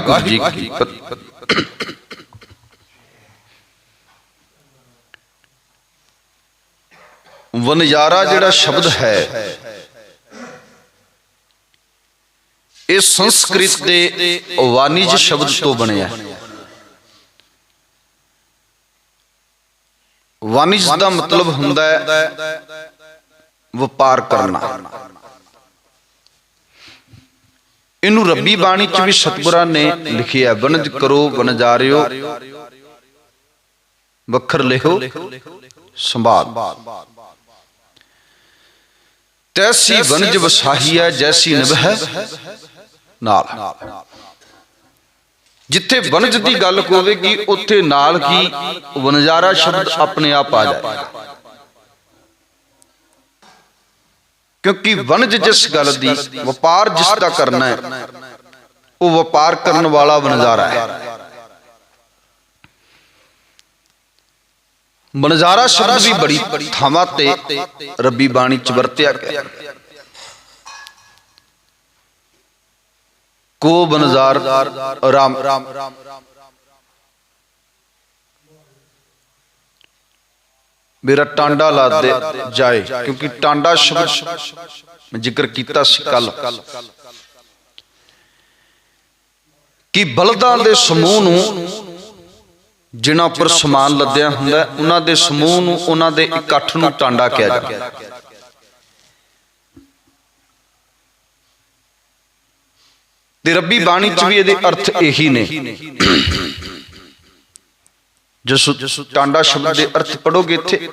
ਵਾਹਿਗੁਰੂ ਜੀ ਕੀ ਵਨਜਾਰਾ ਜਿਹੜਾ ਸ਼ਬਦ ਹੈ ਇਹ ਸੰਸਕ੍ਰਿਤ ਦੇ ਵਾਣਿਜ ਸ਼ਬਦ ਤੋਂ ਬਣਿਆ ਹੈ। ਵਾਣਿਜ ਦਾ ਮਤਲਬ ਹੁੰਦਾ ਹੈ ਵਪਾਰ ਕਰਨਾ। ਇਹਨੂੰ ਰੱਬੀ ਬਾਣੀ ਚ ਵੀ ਸਤਿਗੁਰਾਂ ਨੇ ਲਿਖਿਆ ਵਣਜ ਕਰੋ ਵਣਜਾਰਿਓ ਵੱਖਰ ਲਿਖੋ ਸੰਭਾਲ। ਤੈਸੀ ਵਣਜ ਵਸਾਹੀਆ ਜੈਸੀ ਨਿਭੈ ਨਾਲ। ਜਿੱਥੇ ਵਣਜ ਦੀ ਗੱਲ ਹੋਵੇਗੀ ਉੱਥੇ ਨਾਲ ਕੀ ਵਣਜਾਰਾ ਸ਼ਬਦ ਆਪਣੇ ਆਪ ਆ ਜਾਏ ਕਿਉਂਕਿ ਵਣਜ ਜਿਸ ਗੱਲ ਦੀ ਵਪਾਰ ਜਿਸ ਦਾ ਕਰਨਾ ਹੈ ਉਹ ਵਪਾਰ ਕਰਨ ਵਾਲਾ ਵਣਜਾਰਾ ਹੈ। ਵਣਜਾਰਾ ਸ਼ਬਦ ਵੀ ਬੜੀ ਥਾਵਾਂ ਤੇ ਰੱਬੀ ਬਾਣੀ ਚ ਵਰਤਿਆ ਗਿਆ। ਕੋ ਬਨਜ਼ਾਰ ਰਾਮ ਮੇਰਾ ਟਾਂਡਾ ਲਾ ਦੇ ਜਾਏ, ਕਿਉਂਕਿ ਟਾਂਡਾ ਸ਼ਬਦ ਮੈਂ ਜ਼ਿਕਰ ਕੀਤਾ ਸੀ ਕੱਲ ਕਿ ਬਲਦਾਂ ਦੇ ਸਮੂਹ ਨੂੰ ਜਿਨ੍ਹਾਂ ਉੱਪਰ ਸਮਾਨ ਲੱਦਿਆ ਹੁੰਦਾ, ਉਹਨਾਂ ਦੇ ਸਮੂਹ ਨੂੰ ਉਹਨਾਂ ਦੇ ਇਕੱਠ ਨੂੰ ਟਾਂਡਾ ਕਿਹਾ ਜਾਂਦਾ। ਤੇ ਰੱਬੀ ਬਾਣੀ ਚ ਵੀ ਇਹਦੇ ਅਰਥ ਇਹੀ ਨੇ। ਜਿਸ ਟਾਂਡਾ ਸ਼ਬਦ ਦੇ ਅਰਥ ਪੜੋਗੇ ਇੱਥੇ?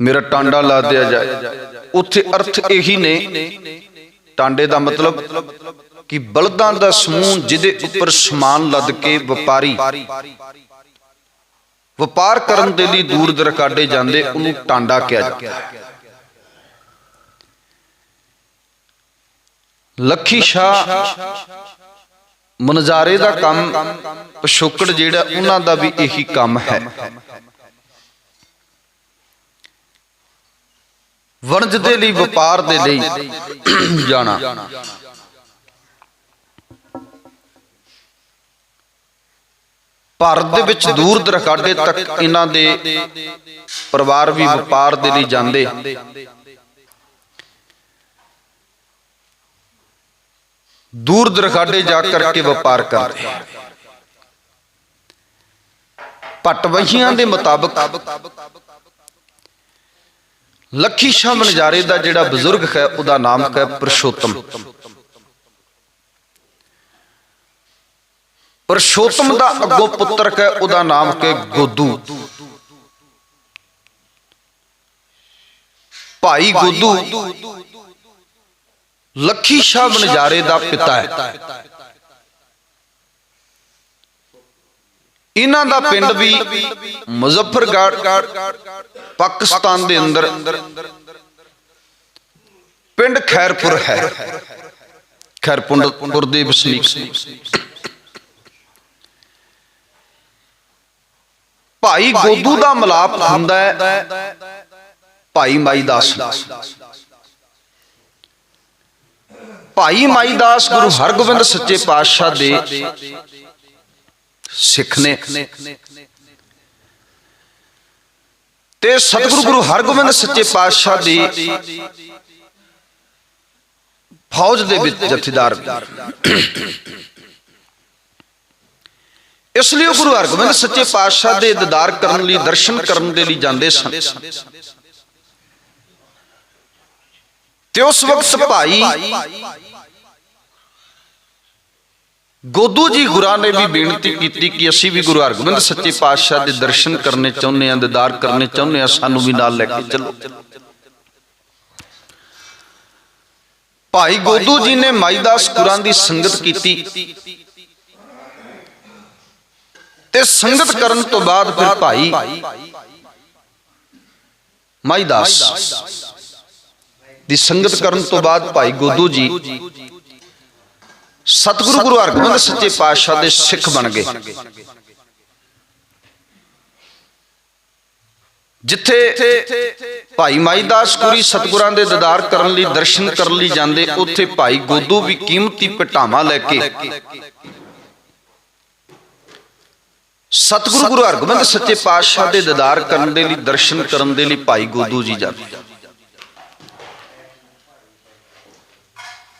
ਮੇਰਾ ਟਾਂਡਾ ਲਾ ਦਿਆ ਜਾਏ। ਉੱਥੇ ਅਰਥ ਇਹੀ ਨੇ। ਟਾਂਡੇ ਦਾ ਮਤਲਬ ਕਿ ਬਲਦਾਂ ਦਾ ਸਮੂਹ ਜਿਹਦੇ ਉੱਪਰ ਸਮਾਨ ਲੱਦ ਕੇ ਵਪਾਰੀ, ਵਪਾਰ ਕਰਨ ਦੇ ਲਈ ਦੂਰ ਦਰਕਾਡੇ ਜਾਂਦੇ, ਉਹਨੂੰ ਟਾਂਡਾ ਕਿਹਾ ਜਾਂਦਾ ਹੈ। ਲੱਖੀ ਸ਼ਾਹ ਮਨਜ਼ਾਰੇ ਦਾ ਕੰਮ ਪਿਛੋਕੜ ਜਿਹੜਾ ਉਹਨਾਂ ਦਾ ਵੀ ਇਹੀ ਕੰਮ ਹੈ। ਵਣਜ ਦੇ ਲਈ, ਵਪਾਰ ਦੇ ਲਈ ਜਾਣਾ। ਭਾਰਤ ਦੇ ਵਿੱਚ ਦੂਰ ਦਰਕਾਡੇ ਤੱਕ ਇਹਨਾਂ ਦੇ ਪਰਿਵਾਰ ਵੀ ਵਪਾਰ ਦੇ ਲਈ ਜਾਂਦੇ। ਦੂਰ ਦਰਖਾਡੇ ਜਾ ਕਰਕੇ ਵਪਾਰ ਕਰਦੇ ਪਟਵਹੀਆਂ ਦੇ ਮੁਤਾਬਕ ਲੱਖੀ ਸ਼ਾਹ ਮਨਜਾਰੇ ਦਾ ਜਿਹੜਾ ਬਜ਼ੁਰਗ ਹੈ, ਉਹਦਾ ਨਾਮ ਹੈ ਪ੍ਰਸ਼ੋਤਮ। ਪ੍ਰਸ਼ੋਤਮ ਦਾ ਅੱਗੋਂ ਪੁੱਤਰ ਹੈ, ਉਹਦਾ ਨਾਮ ਹੈ ਗੋਦੂ। ਭਾਈ ਗੋਦੂ ਲੱਖੀ ਸ਼ਾਹ ਬਨਜਾਰੇ ਦਾ ਪਿਤਾ ਹੈ। ਇਹਨਾਂ ਦਾ ਪਿੰਡ ਵੀ ਮੁਜ਼ੱਫਰਗੜ੍ਹ ਪਾਕਿਸਤਾਨ ਦੇ ਅੰਦਰ। ਪਿੰਡ ਖੈਰਪੁਰ ਹੈ। ਖੈਰਪੁਰ ਦੇ ਵਸਨੀਕ। ਭਾਈ ਗੋਦੂ ਦਾ ਮਲਾਪ ਹੁੰਦਾ ਹੈ। ਭਾਈ ਮਾਈ ਦਾਸ। ਨਾਲ ਭਾਈ ਮਾਈਦਾਸ ਗੁਰੂ ਹਰਗੋਬਿੰਦ ਸੱਚੇ ਪਾਤਸ਼ਾਹ ਦੇ ਸਿੱਖ ਨੇ। ਤੇ ਸਤਿਗੁਰੂ ਗੁਰੂ ਹਰਗੋਬਿੰਦ ਸੱਚੇ ਪਾਤਸ਼ਾਹ ਦੀ ਫੌਜ ਦੇ ਵਿੱਚ ਜਥੇਦਾਰ ਇਸ ਲਈ ਉਹ ਗੁਰੂ ਹਰਗੋਬਿੰਦ ਸੱਚੇ ਪਾਤਸ਼ਾਹ ਦੇ ਦੀਦਾਰ ਕਰਨ ਲਈ, ਦਰਸ਼ਨ ਕਰਨ ਦੇ ਲਈ ਜਾਂਦੇ ਸਨ। ਤੇ ਉਸ ਵਕਤ ਭਾਈ ਗੋਦੂ ਜੀ ਗੁਰਾਂ ਨੇ ਵੀ ਬੇਨਤੀ ਕੀਤੀ ਕਿ ਅਸੀਂ ਵੀ ਗੁਰੂ ਹਰਗੋਬਿੰਦ ਸੱਚੇ ਪਾਤਸ਼ਾਹ ਦੇ ਦਰਸ਼ਨ ਕਰਨੇ ਚਾਹੁੰਦੇ ਆਂ ਦੀਦਾਰ ਕਰਨੇ ਚਾਹੁੰਦੇ ਆਂ ਸਾਨੂੰ ਵੀ ਨਾਲ ਲੈ ਕੇ ਚੱਲੋ। ਭਾਈ ਗੋਦੂ ਜੀ ਨੇ ਮਾਈਦਾਸ ਗੁਰਾਂ ਦੀ ਸੰਗਤ ਕੀਤੀ। ਤੇ ਸੰਗਤ ਕਰਨ ਤੋਂ ਬਾਅਦ ਫਿਰ ਭਾਈ ਮਾਈਦਾਸ। ਦੀ ਸੰਗਤ ਕਰਨ ਤੋਂ ਬਾਅਦ ਭਾਈ ਗੋਦੂ ਜੀ ਸਤਿਗੁਰੂ ਗੁਰੂ ਹਰਗੋਬਿੰਦ ਸੱਚੇ ਪਾਤਸ਼ਾਹ ਦੇ ਸਿੱਖ ਬਣ ਗਏ। ਜਿੱਥੇ ਭਾਈ ਮਾਈਦਾਸ ਗੁਰੀ ਸਤਿਗੁਰਾਂ ਦੇ ਦੀਦਾਰ ਕਰਨ ਲਈ ਦਰਸ਼ਨ ਕਰਨ ਲਈ ਜਾਂਦੇ ਉੱਥੇ ਭਾਈ ਗੋਦੂ ਵੀ ਕੀਮਤੀ ਪਟਾਵਾ ਲੈ ਕੇ ਸਤਿਗੁਰੂ ਗੁਰੂ ਹਰਗੋਬਿੰਦ ਸੱਚੇ ਪਾਤਸ਼ਾਹ ਦੇ ਦੀਦਾਰ ਕਰਨ ਦੇ ਲਈ ਦਰਸ਼ਨ ਕਰਨ ਦੇ ਲਈ ਭਾਈ ਗੋਦੂ ਜੀ ਜਾਂਦੇ।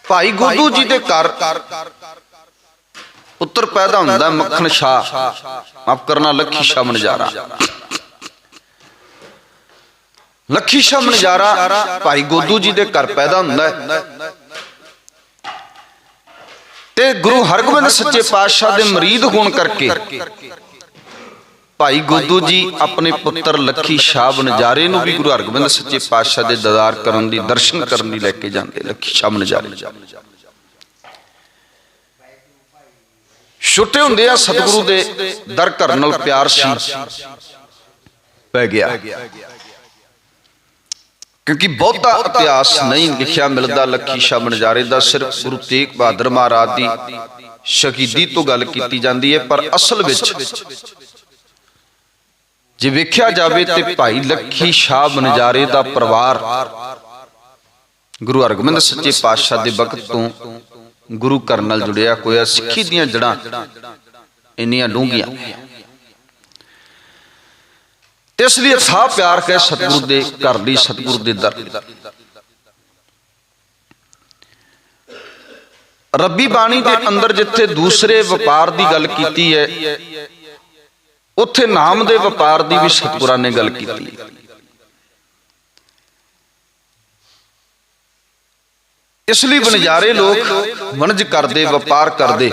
ਭਾਈ ਗੋਦੂ ਜੀ ਦੇ ਘਰ। ਪੁੱਤਰ ਪੈਦਾ ਹੁੰਦਾ ਮੱਖਣ ਸ਼ਾਹ। ਮਾਫ ਕਰਨਾ ਲੱਖੀ ਸ਼ਾਹ ਮਨਜਾਰਾ ਲੱਖੀ ਸ਼ਾਹ ਮਨਜਾਰਾ ਭਾਈ ਗੋਦੂ ਜੀ ਦੇ ਘਰ ਪੈਦਾ ਹੁੰਦਾ ਹੈ। ਤੇ ਗੁਰੂ ਹਰਗੋਬਿੰਦ ਸੱਚੇ ਪਾਤਸ਼ਾਹ ਦੇ ਮਰੀਦ ਹੋਣ ਕਰਕੇ ਭਾਈ ਗੋਦੂ ਜੀ, ਆਪਣੇ ਪੁੱਤਰ ਲੱਖੀ ਸ਼ਾਹ ਬਨਜਾਰੇ ਨੂੰ ਵੀ ਗੁਰੂ ਹਰਗੋਬਿੰਦ ਸੱਚੇ ਪਾਤਸ਼ਾਹ ਦੇ ਦੀਦਾਰ ਕਰਨ ਦੀ, ਦਰਸ਼ਨ ਕਰਨ ਲਈ ਲੈ ਕੇ ਜਾਂਦੇ, ਲੱਖੀ ਸ਼ਾਹ ਬਨਜਾਰੇ। ਛੋਟੇ ਹੁੰਦੇ ਆ ਸਤਿਗੁਰੂ ਦੇ ਦਰ ਘਰ ਨਾਲ ਪਿਆਰ ਸੀ। ਪੈ ਗਿਆ। ਕਿਉਂਕਿ ਬਹੁਤਾ ਇਤਿਹਾਸ ਨਹੀਂ ਲਿਖਿਆ ਮਿਲਦਾ ਲੱਖੀ ਸ਼ਾਹ ਬਨਜਾਰੇ ਦਾ, ਸਿਰਫ ਗੁਰੂ ਤੇਗ ਬਹਾਦਰ ਮਹਾਰਾਜ ਦੀ ਸ਼ਹੀਦੀ ਤੋਂ ਗੱਲ ਕੀਤੀ ਜਾਂਦੀ ਹੈ, ਪਰ ਅਸਲ ਵਿੱਚ ਜੇ ਵੇਖਿਆ ਜਾਵੇ ਤੇ ਭਾਈ ਲੱਖੀ ਸ਼ਾਹ ਬਨਜਾਰੇ ਦਾ ਪਰਿਵਾਰ। ਗੁਰੂ ਹਰਗੋਬਿੰਦ ਸੱਚੇ ਪਾਤਸ਼ਾਹ ਦੇ ਵਕਤ ਤੋਂ ਗੁਰੂ ਘਰ ਨਾਲ ਜੁੜਿਆ ਹੋਇਆ ਸਿੱਖੀ ਦੀਆਂ ਜੜਾਂ ਇੰਨੀਆਂ ਡੂੰਘੀਆਂ। ਇਸ ਲਈ ਅਥਾਹ ਪਿਆਰ ਹੈ ਸਤਿਗੁਰੂ ਦੇ ਘਰ ਲਈ ਸਤਿਗੁਰੂ ਦੇ ਦਰ। ਰੱਬੀ ਬਾਣੀ ਦੇ ਅੰਦਰ ਜਿੱਥੇ ਦੂਸਰੇ ਵਪਾਰ ਦੀ ਗੱਲ ਕੀਤੀ ਹੈ ਉੱਥੇ ਨਾਮ ਦੇ ਵਪਾਰ ਦੀ ਵੀ ਸਤਿਗੁਰਾਂ ਨੇ ਗੱਲ ਕੀਤੀ। ਇਸ ਲਈ ਬਨਜਾਰੇ ਲੋਕ ਵਣਜ ਕਰਦੇ, ਵਪਾਰ ਕਰਦੇ।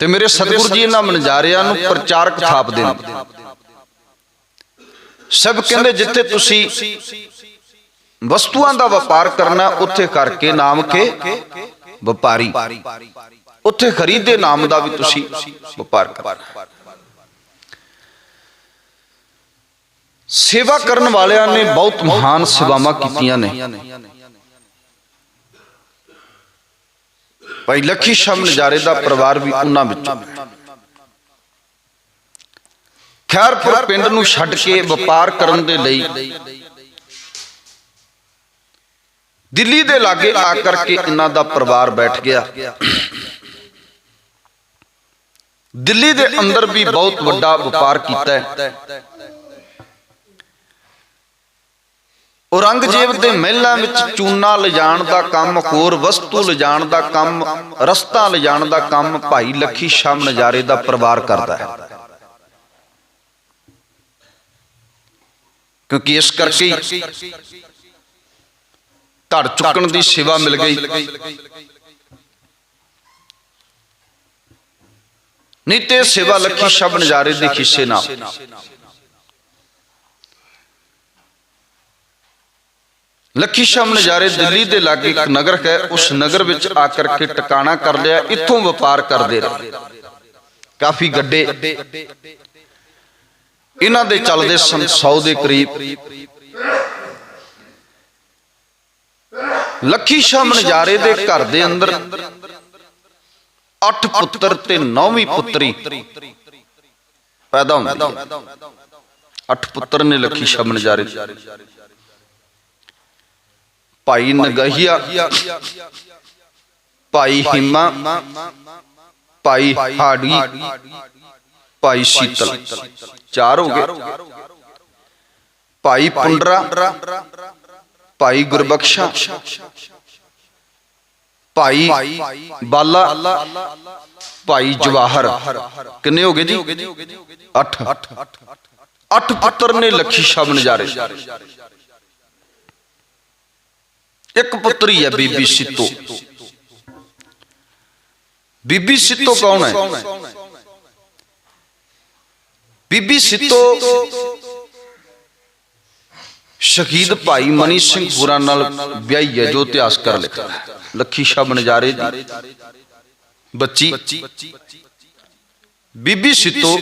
ਤੇ ਮੇਰੇ ਸਤਿਗੁਰੂ ਜੀ ਇਹਨਾਂ ਬਨਜਾਰਿਆਂ ਨੂੰ ਪ੍ਰਚਾਰਕ ਥਾਪਦੇ ਨੇ ਸਭ ਕਹਿੰਦੇ ਜਿੱਥੇ ਤੁਸੀਂ ਵਸਤੂਆਂ ਦਾ ਵਪਾਰ ਕਰਨਾ, ਉੱਥੇ ਕਰਕੇ ਨਾਮ ਕੇ ਵਪਾਰੀ। ਉੱਥੇ ਖਰੀਦੇ ਨਾਮ ਦਾ ਵੀ ਤੁਸੀਂ ਵਪਾਰ ਕਰਨਾ। ਸੇਵਾ ਕਰਨ ਵਾਲਿਆਂ ਨੇ ਬਹੁਤ ਮਹਾਨ ਸੇਵਾਵਾਂ ਕੀਤੀਆਂ ਨੇ। ਭਾਈ ਲੱਖੀ ਸ਼ਾਹ ਨਜ਼ਾਰੇ ਦਾ ਪਰਿਵਾਰ ਵੀ ਉਹਨਾਂ ਵਿੱਚੋਂ। ਖੈਰਪੁਰ ਪਿੰਡ ਨੂੰ ਛੱਡ ਕੇ ਵਪਾਰ ਕਰਨ ਦੇ ਲਈ ਦਿੱਲੀ ਦੇ ਲਾਗੇ ਆ ਕਰਕੇ ਇਹਨਾਂ ਦਾ ਪਰਿਵਾਰ ਬੈਠ ਗਿਆ। ਦਿੱਲੀ ਦੇ ਅੰਦਰ ਵੀ ਬਹੁਤ ਵੱਡਾ ਵਪਾਰ ਕੀਤਾ ਹੈ। ਔਰੰਗਜ਼ੇਬ ਦੇ ਮਹਿਲਾਂ ਵਿੱਚ ਚੂਨਾ ਲਿਜਾਣ ਦਾ ਕੰਮ, ਹੋਰ ਵਸਤੂ ਲਿਜਾਣ ਦਾ ਕੰਮ, ਰਸਤਾ ਲਿਜਾਣ ਦਾ ਕੰਮ ਭਾਈ ਲੱਖੀ ਸ਼ਾਮ ਨਜ਼ਾਰੇ ਦਾ ਪਰਿਵਾਰ ਕਰਦਾ ਹੈ। ਕਿਉਂਕਿ ਇਸ ਕਰਕੇ ਧੜ ਚੁੱਕਣ ਦੀ ਸੇਵਾ ਮਿਲ ਗਈ। ਨਹੀਂ ਤੇ ਸੇਵਾ ਲੱਖੀ ਸ਼ਬ ਨਜ਼ਾਰੇ ਦੇ ਹਿੱਸੇ ਨਾਲ। ਲੱਖੀ ਸ਼ਾਮ ਨਜ਼ਾਰੇ ਦਿੱਲੀ ਦੇ ਲਾਗੇ ਇੱਕ ਨਗਰ ਹੈ ਉਸ ਨਗਰ ਵਿੱਚ ਆ ਕਰਕੇ ਟਿਕਾਣਾ ਕਰ ਲਿਆ ਇੱਥੋਂ ਵਪਾਰ ਕਰਦੇ ਰਹੇ। ਕਾਫੀ ਗੱਡੇ। ਇਹਨਾਂ ਦੇ ਚੱਲਦੇ ਸਨ 100 ਦੇ ਕਰੀਬ। ਲੱਖੀ ਸ਼ਾਮ ਨਜ਼ਾਰੇ ਦੇ ਘਰ ਦੇ ਅੰਦਰ 8 ਪੁੱਤਰ ਤੇ 9ਵੀਂ ਪੁੱਤਰੀ। ਪੈਦਾ ਹੁੰਦੀ 8 ਪੁੱਤਰ ਨੇ ਲੱਖੀ ਸ਼ਾਮ ਨਜ਼ਾਰੇ। ਭਾਈ ਨਗਹੀਆ ਭਾਈ ਹਿਮਾ ਭਾਈ ਹਾੜੀ ਭਾਈ ਸ਼ੀਤਲ ਚਾਰ ਹੋ ਗਏ ਭਾਈ ਪੁੰਡਰਾ ਭਾਈ ਗੁਰਬਖਸ਼ਾ ਭਾਈ ਬਾਲਾ ਭਾਈ ਜਵਾਹਰ ਕਿੰਨੇ ਹੋ ਗਏ ਜੀ 8 8 ਪੁੱਤਰ ਨੇ ਲੱਖੀ ਸ਼ਾਹ ਨਜ਼ਾਰੇ ਇੱਕ ਪੁੱਤਰੀ ਹੈ ਬੀਬੀ ਸਿੱਤੋ ਬੀਬੀ ਸਿੱਤੋ ਕੌਣ ਹੈ ਬੀਬੀ ਸਿੱਤੋ ਸ਼ਹੀਦ ਭਾਈ ਮਨੀ ਸਿੰਘ ਪੁਰਾ ਨਾਲ ਵਿਆਹੀ ਹੈ ਜੋ ਇਤਿਹਾਸ ਕਰ ਲਿਖਦਾ ਲੱਖੀ ਸ਼ਾਹ ਨਜ਼ਾਰੇ ਦੀ ਬੱਚੀ ਬੀਬੀ ਸਿੱਤੋ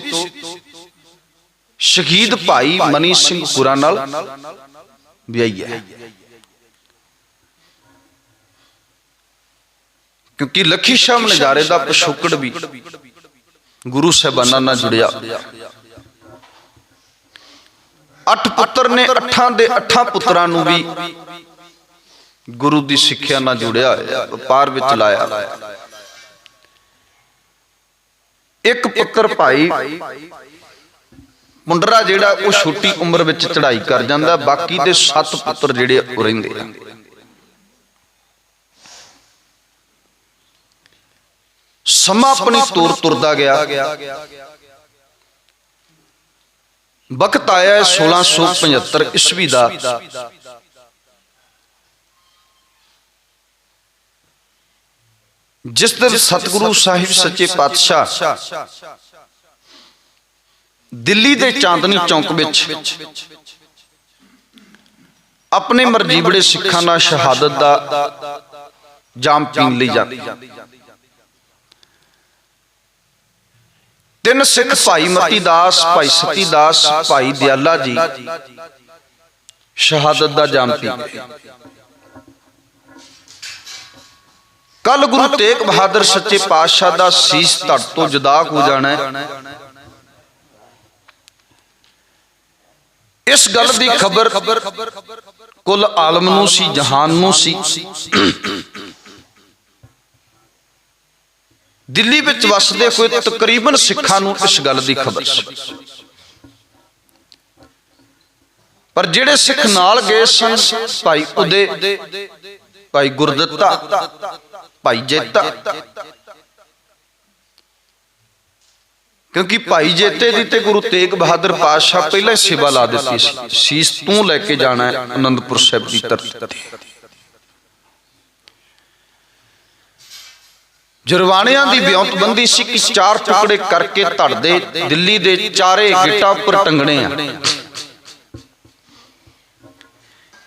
ਸ਼ਹੀਦ ਭਾਈ ਮਨੀ ਸਿੰਘ ਪੁਰਾ ਨਾਲ ਵਿਆਹੀ ਹੈ ਕਿਉਂਕਿ ਲੱਖੀ ਸ਼ਾਹ ਨਜ਼ਾਰੇ ਦਾ ਪਿਛੋਕੜ ਵੀ ਗੁਰੂ ਸਾਹਿਬਾਨਾਂ ਨਾਲ ਜੁੜਿਆ। ਅੱਠ ਪੁੱਤਰ ਨੇ ਅੱਠਾਂ ਦੇ ਅੱਠਾਂ ਪੁੱਤਰਾਂ ਨੂੰ ਵੀ ਗੁਰੂ ਦੀ ਸਿੱਖਿਆ ਨਾਲ ਜੁੜਿਆ ਵਪਾਰ ਵਿੱਚ ਲਾਇਆ। ਇੱਕ ਪੁੱਤਰ ਭਾਈ ਮੁੰਡਰਾ ਜਿਹੜਾ ਉਹ ਛੋਟੀ ਉਮਰ ਵਿੱਚ ਚੜ੍ਹਾਈ ਕਰ ਜਾਂਦਾ ਬਾਕੀ ਦੇ ਸੱਤ ਪੁੱਤਰ ਜਿਹੜੇ ਉਹ ਰਹਿੰਦੇ ਆ। ਸਮਾਂ ਆਪਣੀ ਤੋਰ ਤੁਰਦਾ ਗਿਆ। ਵਕਤ ਆਇਆ ਹੈ 1675 ਈਸਵੀ ਦਾ। ਜਿਸ ਦਿਨ ਸਤਿਗੁਰੂ ਸਾਹਿਬ ਸੱਚੇ ਪਾਤਸ਼ਾਹ ਦਿੱਲੀ ਦੇ ਚਾਂਦਨੀ ਚੌਂਕ ਵਿੱਚ ਆਪਣੇ ਮਰਜ਼ੀ ਬੜੇ ਸਿੱਖਾਂ ਨਾਲ ਸ਼ਹਾਦਤ ਦਾ ਜਾਮ ਪੀਣ ਲਈ ਜਾਂਦੇ। ਤਿੰਨ ਸਿੱਖ ਭਾਈ ਮਤੀ ਦਾਸ ਭਾਈ ਸਤੀ ਦਾਸ ਭਾਈ ਦਿਆਲਾ ਜੀ। ਸ਼ਹਾਦਤ ਦਾ ਜਾਮ ਪੀ ਕੱਲ ਗੁਰੂ ਤੇਗ ਬਹਾਦਰ ਸੱਚੇ ਪਾਤਸ਼ਾਹ ਦਾ ਸੀਸ ਧੜ ਤੋਂ ਜੁਦਾ ਹੋ ਜਾਣਾ ਹੈ। ਇਸ ਗੱਲ ਦੀ ਖਬਰ ਕੁੱਲ ਆਲਮ ਨੂੰ ਸੀ। ਜਹਾਨ ਨੂੰ ਸੀ। ਦਿੱਲੀ ਵਿੱਚ ਵਸਦੇ ਹੋਏ ਤਕਰੀਬਨ ਸਿੱਖਾਂ ਨੂੰ ਇਸ ਗੱਲ ਦੀ ਖਬਰ ਸੀ। ਪਰ ਜਿਹੜੇ ਸਿੱਖ ਨਾਲ ਗਏ ਸਨ ਭਾਈ ਉਦੇ ਭਾਈ ਗੁਰਦਿੱਤਾ ਭਾਈ ਜੇਤਾ। ਕਿਉਂਕਿ ਭਾਈ ਜੇਤੇ ਦੀ ਤੇ ਗੁਰੂ ਤੇਗ ਬਹਾਦਰ ਪਾਤਸ਼ਾਹ ਪਹਿਲਾਂ ਹੀ ਸੇਵਾ ਲਾ ਦਿੱਤੀ ਸੀ। ਸੀਸ ਤੂੰ ਲੈ ਕੇ ਜਾਣਾ ਹੈ ਆਨੰਦਪੁਰ ਸਾਹਿਬ ਦੀ ਧਰਤੀ ਤੇ। ਜਰਵਾਣਿਆਂ ਦੀ ਵਿਉਂਤਬੰਦੀ ਸਿੱਖ ਚਾਰ ਟੁਕੜੇ ਕਰਕੇ ਧੜ ਦੇ ਦਿੱਲੀ ਦੇ ਚਾਰੇ ਗਿੱਟਾਂ ਉੱਪਰ ਟੰਗਣੇ ਆ।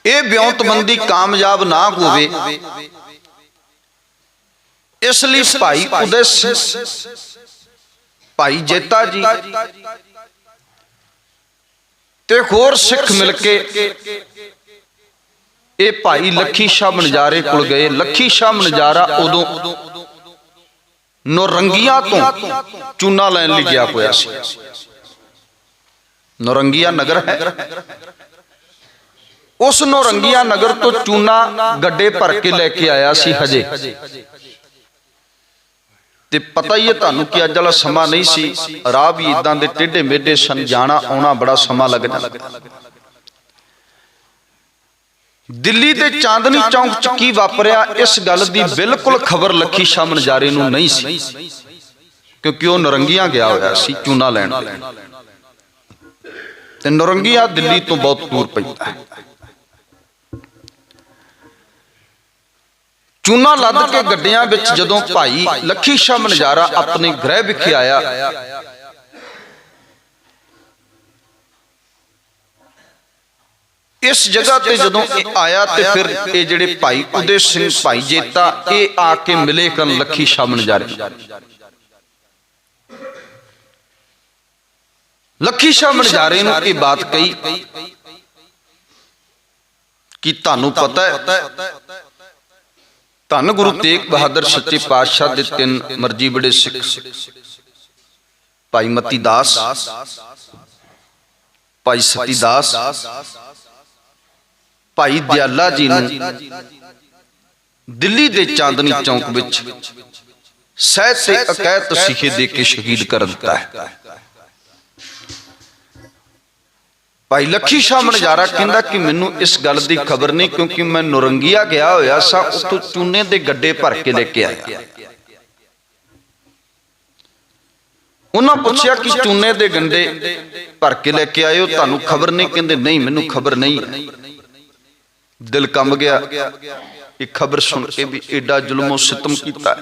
ਇਹ ਵਿਉਂਤਬੰਦੀ ਕਾਮਯਾਬ ਨਾ ਹੋਵੇ, ਇਸ ਲਈ ਭਾਈ ਉਦੈ ਭਾਈ ਜੇਤਾ ਜੀ ਤੇ ਹੋਰ ਸਿੱਖ ਮਿਲ ਕੇ ਇਹ ਭਾਈ ਲੱਖੀ ਸ਼ਾਹ ਮਨਜਾਰੇ ਕੋਲ ਗਏ। ਲੱਖੀ ਸ਼ਾਹ ਮਨਜਾਰਾ ਉਦੋਂ ਨੌਰੰਗੀਆਂ ਤੋਂ ਚੂਨਾ ਲੈਣ ਲਈ ਗਿਆ ਹੋਇਆ ਸੀ। ਨੌਰੰਗੀਆ ਨਗਰ ਹੈ। ਉਸ ਨੌਰੰਗੀਆਂ ਨਗਰ ਤੋਂ ਚੂਨਾ ਗੱਡੇ ਭਰ ਕੇ ਲੈ ਕੇ ਆਇਆ ਸੀ ਹਜੇ। ਤੇ ਪਤਾ ਹੀ ਹੈ ਤੁਹਾਨੂੰ ਕਿ ਅੱਜ ਵਾਲਾ ਸਮਾਂ ਨਹੀਂ ਸੀ। ਰਾਹ ਵੀ ਇਦਾਂ ਦੇ ਟੇਢੇ ਮੇਢੇ ਸਨ ਜਾਣਾ ਆਉਣਾ ਬੜਾ ਸਮਾਂ ਲੱਗ ਜਾਂਦਾ ਦਿੱਲੀ ਦੇ ਚਾਂਦਨੀ ਚੌਂਕ 'ਚ ਕੀ ਵਾਪਰਿਆ, ਇਸ ਗੱਲ ਦੀ ਬਿਲਕੁਲ ਖਬਰ ਲੱਖੀ ਸ਼ਾਹ ਮਨਜਾਰੇ ਨੂੰ ਨਹੀਂ ਸੀ। ਕਿਉਂਕਿ ਉਹ ਨਰੰਗੀਆਂ ਗਿਆ ਹੋਇਆ ਸੀ, ਚੂਨਾ ਲੈਣ ਤੇ ਨਰੰਗੀਆਂ ਦਿੱਲੀ ਤੋਂ ਬਹੁਤ ਦੂਰ ਪੈਂਦਾ ਹੈ। ਚੂਨਾ ਲੱਦ ਕੇ ਗੱਡੀਆਂ ਵਿੱਚ ਜਦੋਂ ਭਾਈ ਲੱਖੀ ਸ਼ਾਹ ਮਨਜਾਰਾ ਆਪਣੇ ਗ੍ਰਹਿ ਵਿਖੇ ਆਇਆ ਇਸ ਜਗ੍ਹਾ ਤੇ ਜਦੋਂ ਇਹ ਆਇਆ ਤੇ ਫਿਰ ਇਹ ਜਿਹੜੇ ਭਾਈ ਉਦੇ ਸਿੰਘ ਭਾਈ ਜੇਤਾ, ਇਹ ਆ ਕੇ ਮਿਲੇ ਕਰਨ ਲੱਖੀ ਸ਼ਾਹ ਮਨਜਾਰੇ ਲੱਖੀ ਸ਼ਾਹ ਮਨਜਾਰੇ ਨੂੰ ਇਹ ਬਾਤ ਕਹੀ? ਕਿ ਤੁਹਾਨੂੰ ਪਤਾ ਹੈ? ਧੰਨ ਗੁਰੂ ਤੇਗ ਬਹਾਦਰ ਸੱਚੇ ਪਾਤਸ਼ਾਹ ਦੇ ਤਿੰਨ ਮਰਜ਼ੀ ਬੜੇ ਸਿੱਖ ਭਾਈ ਮਤੀ ਦਾਸ, ਭਾਈ ਸਤੀ ਦਾਸ ਭਾਈ ਦਿਆਲਾ ਜੀ ਨੂੰ ਦਿੱਲੀ ਦੇ ਚਾਂਦਨੀ ਚੌਂਕ ਵਿੱਚ ਸਹਿਤ ਤੇ ਅਕੈਤ ਸਿੱਖੇ ਦੇ ਕੇ ਸ਼ਹੀਦ ਕਰ ਦਿੱਤਾ ਹੈ। ਭਾਈ ਲੱਖੀ ਸ਼ਾਹ ਮਨਜਾਰਾ ਕਹਿੰਦਾ ਕਿ ਮੈਨੂੰ ਇਸ ਗੱਲ ਦੀ ਖਬਰ ਨਹੀਂ ਕਿਉਂਕਿ ਮੈਂ ਨੁਰੰਗੀਆ ਗਿਆ ਹੋਇਆ ਸਾਂ, ਉੱਥੋਂ ਚੂਨੇ ਦੇ ਗੱਡੇ ਭਰ ਕੇ ਲੈ ਕੇ ਆਇਆ। ਉਹਨਾਂ ਪੁੱਛਿਆ ਕਿ ਚੂਨੇ ਦੇ ਗੰਡੇ ਭਰ ਕੇ ਲੈ ਕੇ ਆਇਓ, ਤੁਹਾਨੂੰ ਖਬਰ ਨਹੀਂ, ਕਹਿੰਦੇ ਨਹੀਂ, ਮੈਨੂੰ ਖਬਰ ਨਹੀਂ ਦਿਲ ਕੰਬ ਗਿਆ। ਇਹ ਖਬਰ ਸੁਣ ਕੇ ਵੀ ਐਡਾ ਜ਼ੁਲਮੋ ਸਿਤਮ ਕੀਤਾ।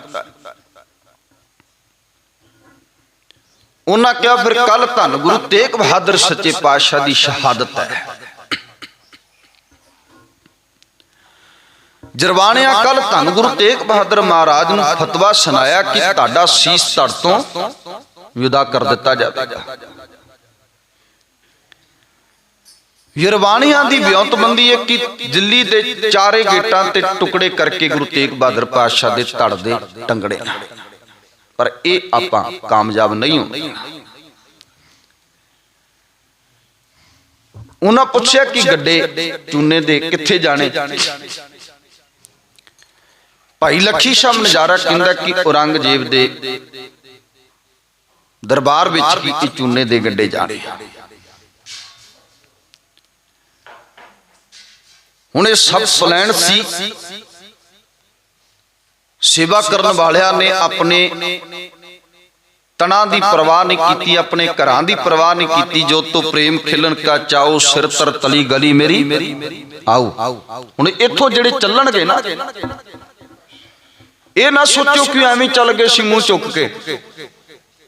ਉਹਨਾਂ ਕਿਹਾ, ਫਿਰ ਕੱਲ ਧੰਨ ਗੁਰੂ ਤੇਗ ਬਹਾਦਰ ਸੱਚੇ ਪਾਤਸ਼ਾਹ ਦੀ ਸ਼ਹਾਦਤ ਹੈ। ਜਰਵਾਣਿਆ ਕੱਲ ਧੰਨ ਗੁਰੂ ਤੇਗ ਬਹਾਦਰ ਮਹਾਰਾਜ ਨੂੰ ਫਤਵਾ ਸੁਣਾਇਆ ਕਿ ਤੁਹਾਡਾ ਸੀਸ ਧੜ ਤੋਂ ਵਿਦਾ ਕਰ ਦਿੱਤਾ ਜਾਵੇਗਾ। ਯਰਵਾਣੀਆਂ ਦੀ ਵਿਉਂਤਬੰਦੀ ਹੈ ਕਿ ਦਿੱਲੀ ਦੇ ਚਾਰੇ ਗੇਟਾਂ ਤੇ ਟੁਕੜੇ ਕਰਕੇ ਗੁਰੂ ਤੇਗ ਬਹਾਦਰ ਪਾਤਸ਼ਾਹ ਦੇ ਧੜ ਦੇ ਟੰਗੜੇ ਪਰ ਇਹ ਆਪਾਂ ਕਾਮਯਾਬ ਨਹੀਂ ਹੋਏ। ਉਹਨਾਂ ਪੁੱਛਿਆ ਕਿ ਗੱਡੇ ਚੂਨੇ ਦੇ ਕਿੱਥੇ ਜਾਣੇ? ਭਾਈ ਲੱਖੀ ਸ਼ਾਹ ਨਜ਼ਾਰਾ ਕਹਿੰਦਾ ਕਿ ਔਰੰਗਜ਼ੇਬ ਦੇ ਦਰਬਾਰ ਵਿੱਚ ਹੀ ਚੂਨੇ ਦੇ ਗੱਡੇ ਜਾਣੇ। ਹੁਣ ਇਹ ਸਭ ਪਲਾਨ ਸੀ। ਸੇਵਾ ਕਰਨ ਵਾਲਿਆਂ ਨੇ ਆਪਣੇ ਤਣਾ ਦੀ ਪਰਵਾਹ ਨਹੀਂ ਕੀਤੀ, ਆਪਣੇ ਘਰਾਂ ਦੀ ਪਰਵਾਹ ਨਹੀਂ ਕੀਤੀ, ਜੋ ਤੋ ਪ੍ਰੇਮ ਖਿਲਣ ਕਾ ਚਾਓ ਸਿਰ ਤਰ ਤਲੀ ਗਲੀ ਮੇਰੀ। ਆਓ। ਹੁਣ ਇੱਥੋਂ ਜਿਹੜੇ ਚੱਲਣਗੇ ਨਾ, ਇਹ ਨਾ ਸੋਚੋ ਕਿ ਐਵੇਂ ਚੱਲ ਗਏ ਸੀ ਮੂੰਹ ਚੁੱਕ ਕੇ।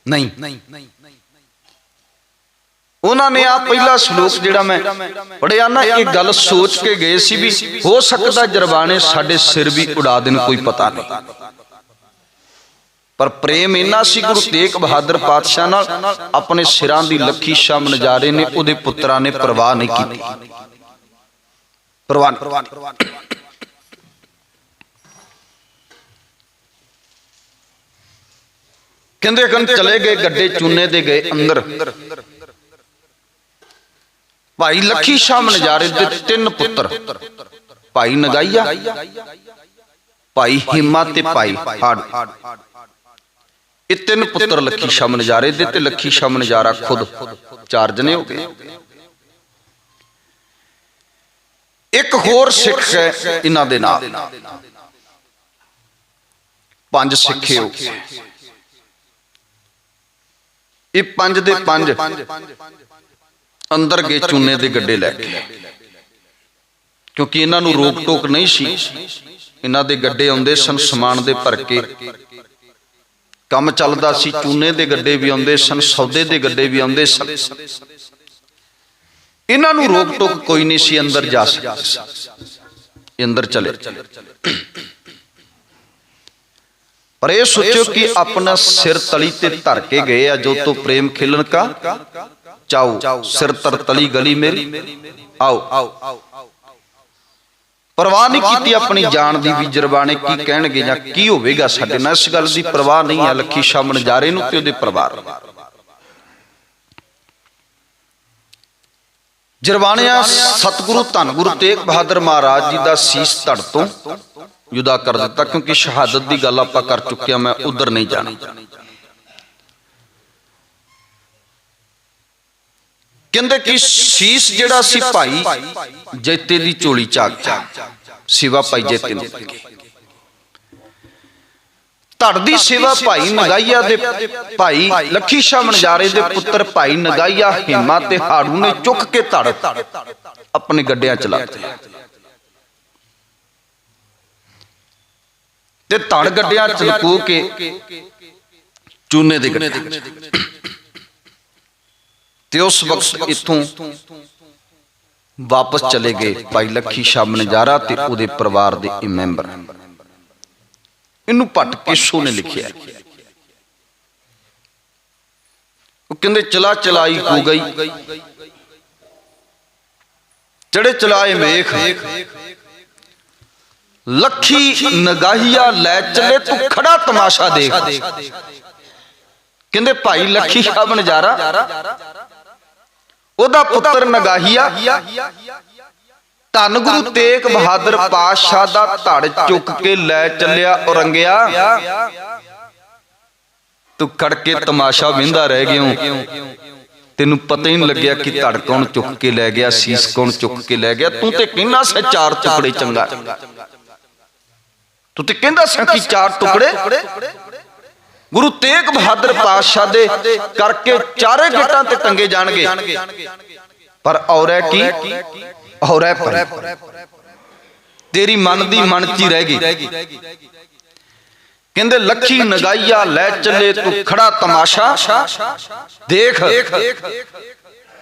ਨਹੀਂ। ਉਹਨਾਂ ਨੇ ਆ ਪਹਿਲਾ ਸ਼ਲੋਕ ਜਿਹੜਾ ਮੈਂ ਪੜਿਆ ਨਾ ਇਹ ਗੱਲ ਸੋਚ ਕੇ ਗਏ ਸੀ ਵੀ ਹੋ ਸਕਦਾ ਜਰਬਾਨੇ ਸਾਡੇ ਸਿਰ ਵੀ ਉਡਾ ਦੇਣ ਕੋਈ ਪਤਾ ਨਹੀਂ। ਪਰ ਪ੍ਰੇਮ ਇੰਨਾ ਸੀ ਗੁਰੂ ਤੇਗ ਬਹਾਦਰ ਪਾਤਸ਼ਾਹ ਨਾਲ ਆਪਣੇ ਸਿਰਾਂ ਦੀ ਲੱਖੀ ਸ਼ਾਮ ਨਜ਼ਾਰੇ ਨੇ ਉਹਦੇ ਪੁੱਤਰਾਂ ਨੇ ਪਰਵਾਹ ਨਹੀਂ ਕੀਤੀ। ਪਰਵਾਹ। ਕਹਿੰਦੇ ਕਨ ਚਲੇ ਗਏ ਗੱਡੇ ਚੂਨੇ ਦੇ ਗਏ ਅੰਦਰ। ਭਾਈ ਲੱਖੀ ਸ਼ਾਹ ਨਜ਼ਾਰੇ ਦੇ ਤਿੰਨ ਪੁੱਤਰ। ਭਾਈ ਨਗਾਈਆ। ਭਾਈ ਹਿੰਮਾ ਤੇ ਭਾਈ ਹਾੜ। ਇਹ ਤਿੰਨ ਪੁੱਤਰ ਲੱਖੀ ਸ਼ਾਹ ਨਜ਼ਾਰੇ ਦੇ ਤੇ ਲੱਖੀ ਸ਼ਾਹ ਨਜ਼ਾਰਾ ਖੁਦ। ਚਾਰ ਜਣੇ ਹੋ ਗਏ। ਇੱਕ ਹੋਰ ਸਿੱਖ ਹੈ ਇਹਨਾਂ ਦੇ ਨਾਲ। ਪੰਜ ਸਿੱਖੇ ਹੋ ਇਹ ਪੰਜ ਦੇ ਪੰਜ। ਅੰਦਰ ਗਏ ਚੂਨੇ ਦੇ ਗੱਡੇ ਲੈ ਕੇ। ਕਿਉਂਕਿ ਇਹਨਾਂ ਨੂੰ ਰੋਕ ਟੋਕ ਨਹੀਂ ਸੀ। ਇਹਨਾਂ ਦੇ ਗੱਡੇ ਆਉਂਦੇ ਸਨ ਸਮਾਨ ਦੇ ਭਰ ਕੇ। ਕੰਮ ਚੱਲਦਾ ਸੀ ਚੂਨੇ ਦੇ ਗੱਡੇ ਵੀ ਆਉਂਦੇ ਸਨ ਸੌਦੇ ਦੇ ਗੱਡੇ ਵੀ ਆਉਂਦੇ ਸਨ। ਇਹਨਾਂ ਨੂੰ ਰੋਕ ਟੋਕ ਕੋਈ ਨਹੀਂ ਸੀ ਅੰਦਰ ਜਾ ਸਕਦਾ ਸੀ। ਇਹ ਅੰਦਰ ਚਲੇ। ਪਰ ਇਹ ਸੋਚੋ ਕਿ ਆਪਣਾ ਸਿਰ ਤਲੀ ਤੇ ਧਰ ਕੇ ਗਏ ਆ ਜੋ ਤੋ ਪ੍ਰੇਮ ਖਿਲਣ ਕਾ। ਚਾਓ ਸਿਰ ਤਰ ਤਲੀ ਗਲੀ ਮੇਰੀ ਆਓ ਪਰਵਾਹ ਨਹੀਂ ਕੀਤੀ ਆਪਣੀ ਜਾਨ ਦੀ ਵੀ ਜਰਬਾਨੇ ਕੀ ਕਹਿਣਗੇ ਜਾਂ ਕੀ ਹੋਵੇਗਾ ਸਾਡੇ ਨਾਲ ਇਸ ਗੱਲ ਦੀ ਪਰਵਾਹ ਨਹੀਂ ਹੈ ਲੱਖੀ ਸ਼ਾਮ ਨਜ਼ਾਰੇ ਨੂੰ ਤੇ ਉਹਦੇ ਪਰਿਵਾਰ ਨੂੰ ਜਰਬਾਨਿਆ ਸਤਿਗੁਰੂ ਧੰਨ ਗੁਰੂ ਤੇਗ ਬਹਾਦਰ ਮਹਾਰਾਜ ਜੀ ਦਾ ਸੀਸ ਧੜ ਤੋਂ ਜੁਦਾ ਕਰ ਦਿੱਤਾ ਕਿਉਂਕਿ ਸ਼ਹਾਦਤ ਦੀ ਗੱਲ ਆਪਾਂ ਕਰ ਚੁੱਕੇ ਆ ਮੈਂ ਉਧਰ ਨਹੀਂ ਜਾਣਾ ਕਹਿੰਦੇ ਕਿ ਸੀਸ ਜਿਹੜਾ ਸੀ ਭਾਈ ਜੈਤੇ ਦੀ ਝੋਲੀ ਚ ਆ ਗਿਆ। ਸਿਵਾ ਭਾਈ ਜੈਤੇ ਨੂੰ। ਧੜ ਦੀ ਸੇਵਾ ਭਾਈ ਨਗਾਈਆ ਦੇ ਭਾਈ ਲੱਖੀ ਸ਼ਾਹ ਮਨਜਾਰੇ ਦੇ ਪੁੱਤਰ ਭਾਈ ਨਗਾਈਆ ਹਿੰਮਾ ਤੇ ਹਾੜੂ ਨੇ ਚੁੱਕ ਕੇ ਧੜ। ਆਪਣੇ ਗੱਡਿਆਂ ਚ ਲਾਤੇ ਤੇ ਧੜ ਗੱਡਿਆਂ ਚ ਲਕੋ ਕੇ ਚੂਨੇ ਦੇ ਗੱਡੇ ਤੇ ਉਸ ਵਕਤ ਇੱਥੋਂ ਵਾਪਸ ਚਲੇ ਗਏ ਭਾਈ ਲੱਖੀ ਸ਼ਾਹ ਨਜ਼ਾਰਾ ਤੇ ਉਹਦੇ ਪਰਿਵਾਰ ਦੇ ਇਹ ਮੈਂਬਰ। ਇਹਨੂੰ ਭੱਟ ਕੇਸ਼ੋ ਨੇ ਲਿਖਿਆ ਉਹ ਕਹਿੰਦੇ, ਚਲਾ ਚਲਾਈ ਹੋ ਗਈ। ਚੜੇ ਚਲਾਏ ਮੇਖ। ਲੱਖੀ ਨਗਾਹੀਆ ਲੈ ਚਲੇ, ਤੂੰ ਖੜਾ ਤਮਾਸ਼ਾ ਦੇਖ। ਕਹਿੰਦੇ, ਭਾਈ ਲੱਖੀ ਸ਼ਾਹ ਨਜ਼ਾਰਾ ਉਹਦਾ ਪੁੱਤਰ ਨਗਾਹੀਆ। ਧੰਨ ਗੁਰੂ ਤੇਗ ਬਹਾਦਰ ਪਾਤਸ਼ਾਹ ਦਾ ਧੜ ਚੁੱਕ ਕੇ ਲੈ ਚੱਲਿਆ ਔਰੰਗਿਆ। ਤੂੰ ਖੜ ਕੇ ਤਮਾਸ਼ਾ ਵਿੰਦਾ ਰਹਿ ਗਿਓ। ਤੈਨੂੰ ਪਤਾ ਹੀ ਨਹੀਂ ਲੱਗਿਆ ਕਿ ਧੜ ਕੌਣ ਚੁੱਕ ਕੇ ਲੈ ਗਿਆ ਸੀਸ ਕੌਣ ਚੁੱਕ ਕੇ ਲੈ ਗਿਆ। ਤੂੰ ਤੇ ਕਹਿੰਦਾ ਸੀ ਚਾਰ ਟੁਕੜੇ ਚੰਗਾ। ਤੂੰ ਤੇ ਕਹਿੰਦਾ ਸੀ ਕਿ ਚਾਰ ਟੁਕੜੇ। ਗੁਰੂ ਤੇਗ ਬਹਾਦਰ ਪਾਤਸ਼ਾਹ ਦੇ ਕਰਕੇ ਚਾਰੇ ਗਿੱਟਾਂ ਤੇ ਟੰਗੇ ਜਾਣਗੇ। ਪਰ ਔਰੈ ਕੀ? ਔਰੈ ਪਰ ਤੇਰੀ ਮਨ ਦੀ ਮਨ ਚ ਹੀ ਰਹਿ ਗਈ। ਕਹਿੰਦੇ, ਲੱਖੀ ਨਗਾਈਆ, ਲੈ ਚੱਲੇ ਤੂੰ ਖੜਾ ਤਮਾਸ਼ਾ। ਦੇਖ।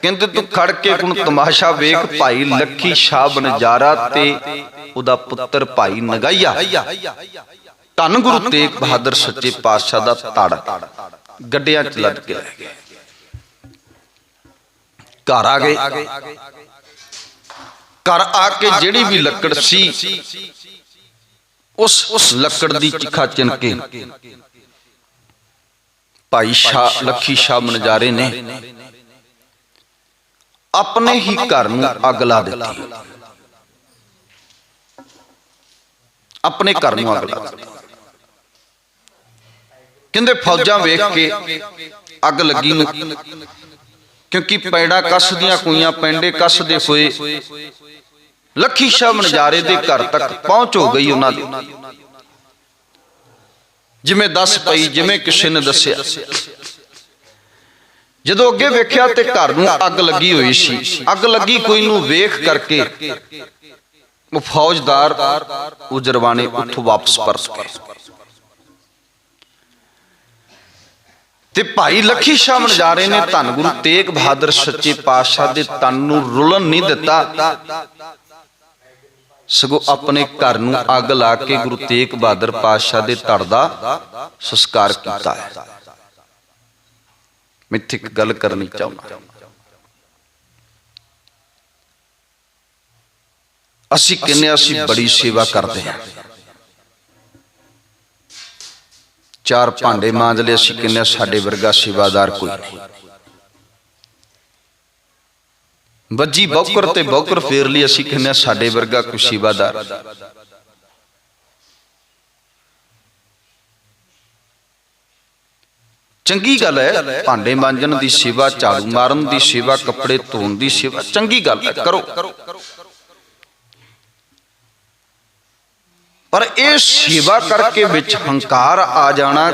ਕਹਿੰਦੇ, ਤੂੰ ਖੜ ਕੇ ਕੋਣ ਤਮਾਸ਼ਾ ਵੇਖ, ਭਾਈ ਲੱਖੀ ਸ਼ਾਹ ਬਨਜਾਰਾ ਤੇ ਉਹਦਾ ਪੁੱਤਰ ਭਾਈ ਨਗਾਈਆ। ਧੰਨ ਗੁਰੂ ਤੇਗ ਬਹਾਦਰ ਸੱਚੇ ਪਾਤਸ਼ਾਹ ਦਾ ਧੜ। ਗੱਡਿਆਂ ਚ ਲੱਦ ਕੇ ਲੈ ਗਏ। ਘਰ ਆ ਗਏ। ਘਰ ਆ ਕੇ ਜਿਹੜੀ ਵੀ ਲੱਕੜ ਸੀ ਉਸ ਉਸ ਲੱਕੜ ਦੀ ਚਿਖਾ ਚਿਣ ਕੇ ਭਾਈ ਸ਼ਾਹ ਲੱਖੀ ਸ਼ਾਹ ਮਨਜਾਰੇ ਨੇ ਆਪਣੇ ਹੀ ਘਰ ਨੂੰ ਅੱਗ ਲਾ ਦਿੱਤੀ। ਆਪਣੇ ਘਰ ਨੂੰ ਅੱਗ ਲਾ ਦਿੱਤੀ। ਕਹਿੰਦੇ ਫੌਜਾਂ ਵੇਖ ਕੇ ਅੱਗ ਲੱਗੀ ਨੂੰ। ਕਿਉਂਕਿ ਪੈੜਾ ਕੱਸਦੀਆਂ ਕੋਈਆਂ ਪੈਂਡੇ ਕੱਸਦੇ ਹੋਏ। ਲੱਖੀ ਸ਼ਾਹ ਮਨਜਾਰੇ ਦੇ ਘਰ ਤੱਕ ਪਹੁੰਚ ਹੋ ਗਈ ਉਹਨਾਂ ਦੀ। ਜਿਵੇਂ ਦੱਸ ਪਈ ਜਿਵੇਂ ਕਿਸੇ ਨੇ ਦੱਸਿਆ। ਜਦੋਂ ਅੱਗੇ ਵੇਖਿਆ ਤੇ ਘਰ ਨੂੰ ਅੱਗ ਲੱਗੀ ਹੋਈ ਸੀ। ਅੱਗ ਲੱਗੀ ਕੋਈ ਨੂੰ ਵੇਖ ਕਰਕੇ ਉਹ ਫੌਜਦਾਰ ਉਹ ਉੱਥੋਂ ਵਾਪਸ ਪਰਤ ਗਏ। ਤੇ ਭਾਈ ਲੱਖੀ ਸ਼ਾਹ ਮਨਜਾਰੇ ਨੇ ਧੰਨ ਗੁਰੂ ਤੇਗ ਬਹਾਦਰ ਸੱਚੇ ਪਾਤਸ਼ਾਹ ਦੇ ਤਨ ਨੂੰ ਰੁਲਣ ਨਹੀਂ ਦਿੱਤਾ। ਸਗੋਂ ਆਪਣੇ ਘਰ ਨੂੰ ਅੱਗ ਲਾ ਕੇ ਗੁਰੂ ਤੇਗ ਬਹਾਦਰ ਪਾਤਸ਼ਾਹ ਦੇ ਧੜ ਦਾ ਸੰਸਕਾਰ ਕੀਤਾ ਹੈ। ਮੈਂ ਇੱਥੇ ਇੱਕ ਗੱਲ ਕਰਨੀ ਚਾਹੁੰਦਾ ਅਸੀਂ ਕਿੰਨੇ ਅਸੀਂ ਬੜੀ ਸੇਵਾ ਕਰਦੇ ਹਾਂ। ਚਾਰ ਭਾਂਡੇ ਮਾਂਜ ਲਏ ਅਸੀਂ ਕਿੰਨੇ ਸਾਡੇ ਵਰਗਾ ਸੇਵਾਦਾਰ ਕੋਈ। ਨਹੀਂ। ਵੱਜੀ ਬੌਕਰ ਤੇ ਬੌਕਰ ਫੇਰ ਲਈ ਅਸੀਂ ਕਿੰਨੇ ਸਾਡੇ ਵਰਗਾ ਕੋਈ ਸੇਵਾਦਾਰ। ਚੰਗੀ ਗੱਲ ਹੈ ਭਾਂਡੇ ਮਾਂਜਣ ਦੀ ਸੇਵਾ ਝਾੜੂ ਮਾਰਨ ਦੀ ਸੇਵਾ ਕੱਪੜੇ ਧੋਣ ਦੀ ਸੇਵਾ ਚੰਗੀ ਗੱਲ ਹੈ ਕਰੋ। ਪਰ ਇਹ ਸੇਵਾ ਕਰਕੇ ਵਿੱਚ ਹੰਕਾਰ ਆ ਜਾਣਾ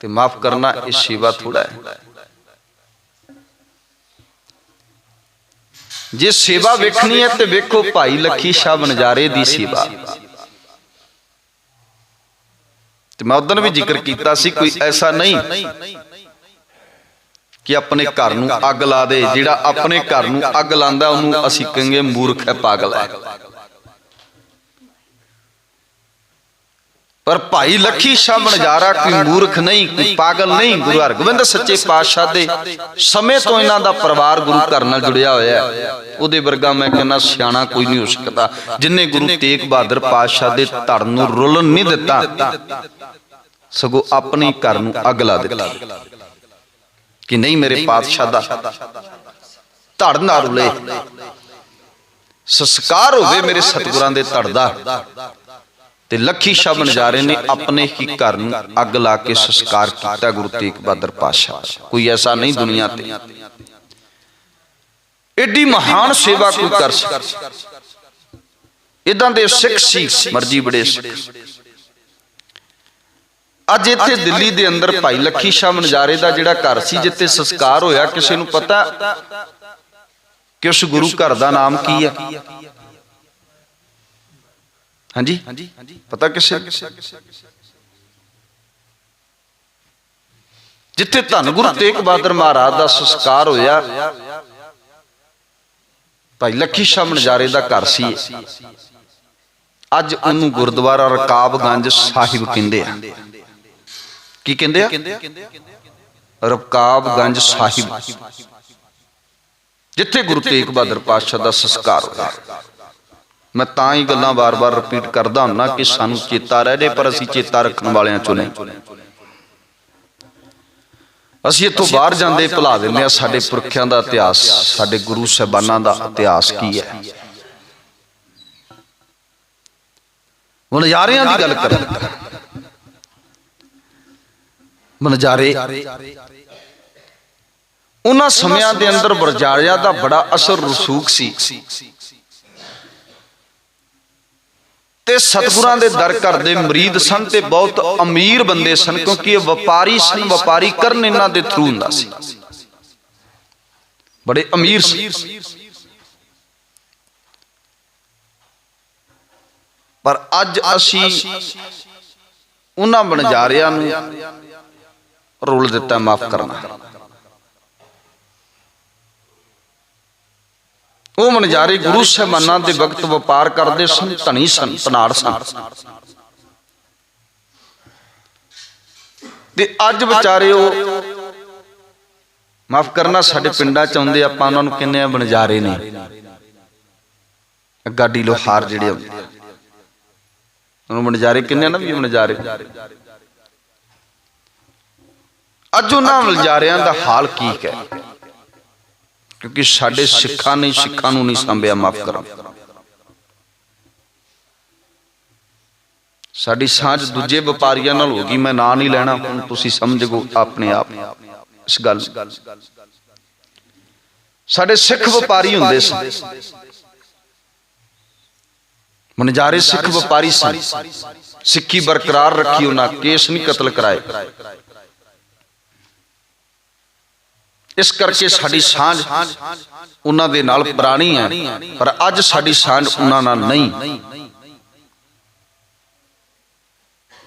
ਤੇ ਮਾਫ ਕਰਨਾ ਇਹ ਸੇਵਾ ਥੋੜਾ ਹੈ। ਜੇ ਸੇਵਾ ਵੇਖਣੀ ਹੈ ਤੇ ਵੇਖੋ ਭਾਈ ਲੱਖੀ ਸ਼ਾਹ ਬਨਜਾਰੇ ਦੀ ਸੇਵਾ। ਤੇ ਮੈਂ ਉਦੋਂ ਵੀ ਜ਼ਿਕਰ ਕੀਤਾ ਸੀ ਕੋਈ ਐਸਾ ਨਹੀਂ ਕਿ ਆਪਣੇ ਘਰ ਨੂੰ ਅੱਗ ਲਾ ਦੇ ਜਿਹੜਾ ਆਪਣੇ ਘਰ ਨੂੰ ਅੱਗ ਲਾਂਦਾ ਉਹਨੂੰ ਅਸੀਂ ਕਹਿੰਗੇ ਮੂਰਖ ਹੈ। ਪਾਗਲ ਹੈ। ਪਰ ਭਾਈ ਲੱਖੀ ਸ਼ਾਹ ਬਣਜਾਰਾ ਕੋਈ ਮੂਰਖ ਨਹੀਂ ਕੋਈ ਪਾਗਲ ਨਹੀਂ ਗੁਰੂ ਹਰਗੋਬਿੰਦ ਸੱਚੇ ਪਾਤਸ਼ਾਹ ਦੇ ਸਮੇਂ ਤੋਂ ਇਹਨਾਂ ਦਾ ਪਰਿਵਾਰ ਗੁਰੂ ਘਰ ਨਾਲ ਜੁੜਿਆ ਹੋਇਆ ਹੈ। ਉਹਦੇ ਵਰਗਾ ਮੈਂ ਕਹਿੰਦਾ ਸਿਆਣਾ ਕੋਈ ਨਹੀਂ ਹੋ ਸਕਦਾ। ਜਿਨੇ ਗੁਰੂ ਤੇਗ ਬਹਾਦਰ ਪਾਤਸ਼ਾਹ ਦੇ ਧੜ ਨੂੰ ਰੁਲਣ ਨਹੀਂ ਦਿੱਤਾ। ਸਗੋਂ ਆਪਣੇ ਘਰ ਨੂੰ ਅੱਗ ਲਾ ਦਿੱਤੀ। ਕਿ ਨਹੀਂ ਮੇਰੇ ਪਾਤਸ਼ਾਹ ਦਾ ਧੜ ਨਾ ਰੁਲੇ। ਸੰਸਕਾਰ ਹੋਵੇ ਮੇਰੇ ਸਤਿਗੁਰਾਂ ਦੇ ਧੜ ਦਾ। ਤੇ ਲੱਖੀ ਸ਼ਾਹ ਬਨਜਾਰੇ ਨੇ ਆਪਣੇ ਹੀ ਘਰ ਨੂੰ ਅੱਗ ਲਾ ਕੇ ਸੰਸਕਾਰ ਕੀਤਾ ਗੁਰੂ ਤੇਗ ਬਹਾਦਰ ਦਾ। ਕੋਈ ਐਸਾ ਨਹੀਂ ਦੁਨੀਆ ਤੇ। ਐਡੀ ਮਹਾਨ ਸੇਵਾ ਕੋਈ ਕਰ ਸਕਦਾ ਇਦਾਂ ਦੇ ਸਿੱਖ ਸੀ ਮਰਜ਼ੀ ਬੜੇ ਸਿੱਖ। ਅੱਜ ਇੱਥੇ ਦਿੱਲੀ ਦੇ ਅੰਦਰ ਭਾਈ ਲੱਖੀ ਸ਼ਾਹ ਮਨਜਾਰੇ ਦਾ ਜਿਹੜਾ ਘਰ ਸੀ ਜਿੱਥੇ ਸੰਸਕਾਰ ਹੋਇਆ ਕਿਸੇ ਨੂੰ ਪਤਾ ਕਿ ਉਸ ਗੁਰੂ ਘਰ ਦਾ ਨਾਮ ਕੀ ਹੈ? ਹਾਂਜੀ? ਪਤਾ ਕਿਸੇ? ਜਿੱਥੇ ਧੰਨ ਗੁਰੂ ਤੇਗ ਬਹਾਦਰ ਮਹਾਰਾਜ ਦਾ ਸੰਸਕਾਰ ਹੋਇਆ। ਭਾਈ ਲੱਖੀ ਸ਼ਾਹ ਮਨਜਾਰੇ ਦਾ ਘਰ ਸੀ। ਅੱਜ ਉਹਨੂੰ ਗੁਰਦੁਆਰਾ ਰਕਾਬਗੰਜ ਸਾਹਿਬ ਕਹਿੰਦੇ ਆ। ਕੀ ਕਹਿੰਦੇ ਆ? ਰਕਾਬਗੰਜ ਸਾਹਿਬ। ਜਿੱਥੇ ਗੁਰੂ ਤੇਗ ਬਹਾਦਰ ਪਾਤਸ਼ਾਹ ਦਾ ਸੰਸਕਾਰ ਹੋਇਆ। ਮੈਂ ਤਾਂ ਹੀ ਗੱਲਾਂ ਵਾਰ-ਵਾਰ ਰਿਪੀਟ ਕਰਦਾ ਹੁੰਨਾ ਕਿ ਸਾਨੂੰ ਚੇਤਾ ਰਹੇ ਪਰ ਅਸੀਂ ਚੇਤਾ ਰੱਖਣ ਵਾਲਿਆਂ ਚੋਂ ਨਹੀਂ। ਅਸੀਂ ਇੱਥੋਂ ਬਾਹਰ ਜਾਂਦੇ ਭੁਲਾ ਦਿੰਦੇ ਆ ਸਾਡੇ ਪੁਰਖਿਆਂ ਦਾ ਇਤਿਹਾਸ ਸਾਡੇ ਗੁਰੂ ਸਾਹਿਬਾਨਾਂ ਦਾ ਇਤਿਹਾਸ ਕੀ ਹੈ? ਹੁਣ ਨਜ਼ਾਰਿਆਂ ਦੀ ਗੱਲ ਕਰਾਂ। ਨਜ਼ਾਰੇ ਉਹਨਾਂ ਸਮਿਆਂ ਦੇ ਅੰਦਰ ਬਰਜਾਰਿਆ ਦਾ ਬੜਾ ਅਸਰ ਰਸੂਖ ਸੀ। ਤੇ ਸਤਿਗੁਰਾਂ ਦੇ ਦਰ ਘਰ ਦੇ ਮਰੀਦ ਸਨ ਤੇ ਬਹੁਤ ਅਮੀਰ ਬੰਦੇ ਸਨ, ਕਿਉਂਕਿ ਇਹ ਵਪਾਰੀ ਸਨ, ਵਪਾਰੀ ਕਰਨ ਇਹਨਾਂ ਦੇ ਥਰੂ ਹੁੰਦਾ ਸੀ। ਬੜੇ ਅਮੀਰ ਸੀ। ਪਰ ਅੱਜ ਅਸੀਂ ਉਹਨਾਂ ਬਣਜਾਰਿਆਂ ਨੂੰ ਰੋਲ ਦਿੱਤਾ, ਮਾਫ ਕਰਨਾ। ਉਹ ਮਨਜਾਰੇ ਗੁਰੂ ਸਾਹਿਬਾਨਾਂ ਦੇ ਵਕਤ ਵਪਾਰ ਕਰਦੇ ਸਨ, ਧਨੀ ਸਨ, ਧਨਾੜ ਸਨ। ਤੇ ਅੱਜ ਵਿਚਾਰੇ ਉਹ ਮਾਫ ਕਰਨਾ, ਸਾਡੇ ਪਿੰਡਾਂ ਚ ਆਉਂਦੇ ਆਪਾਂ ਉਹਨਾਂ ਨੂੰ ਕਿੰਨੇ ਬਨਜਾਰੇ ਨੇ। ਗਾਡੀ ਲੋਹਾਰ ਜਿਹੜੇ ਆਉਂਦੇ ਉਹਨੂੰ ਬਨਜਾਰੇ ਕਿੰਨੇ ਨਾ ਵੀ ਬਨਜਾਰੇ ਅੱਜ ਉਹਨਾਂ ਬਨਜਾਰਿਆਂ ਦਾ ਹਾਲ ਕੀ ਹੈ? ਕਿਉਂਕਿ ਸਾਡੇ ਸਿੱਖਾਂ ਨੇ ਸਿੱਖਾਂ ਨੂੰ ਨਹੀਂ ਸੰਭਿਆ ਮਾਫ ਕਰੋ। ਸਾਡੀ ਸਾਂਝ ਦੂਜੇ ਵਪਾਰੀਆਂ ਨਾਲ ਹੋ ਗਈ ਮੈਂ ਨਾਂ ਨਹੀਂ ਲੈਣਾ ਹੁਣ ਤੁਸੀਂ ਸਮਝੋ ਆਪਣੇ ਆਪ ਇਸ ਗੱਲ ਸਾਡੇ ਸਿੱਖ ਵਪਾਰੀ ਹੁੰਦੇ ਸਨ ਮਨਜਾਰੇ ਸਿੱਖ ਵਪਾਰੀ ਸਨ। ਸਿੱਖੀ ਬਰਕਰਾਰ ਰੱਖੀ ਉਹਨਾਂ ਕੇਸ ਨਹੀਂ ਕਤਲ ਕਰਾਏ। ਇਸ ਕਰਕੇ ਸਾਡੀ ਸਾਂਝ ਉਹਨਾਂ ਦੇ ਨਾਲ ਪੁਰਾਣੀ ਹੈ, ਪਰ ਅੱਜ ਸਾਡੀ ਸਾਂਝ ਉਹਨਾਂ ਨਾਲ ਨਹੀਂ।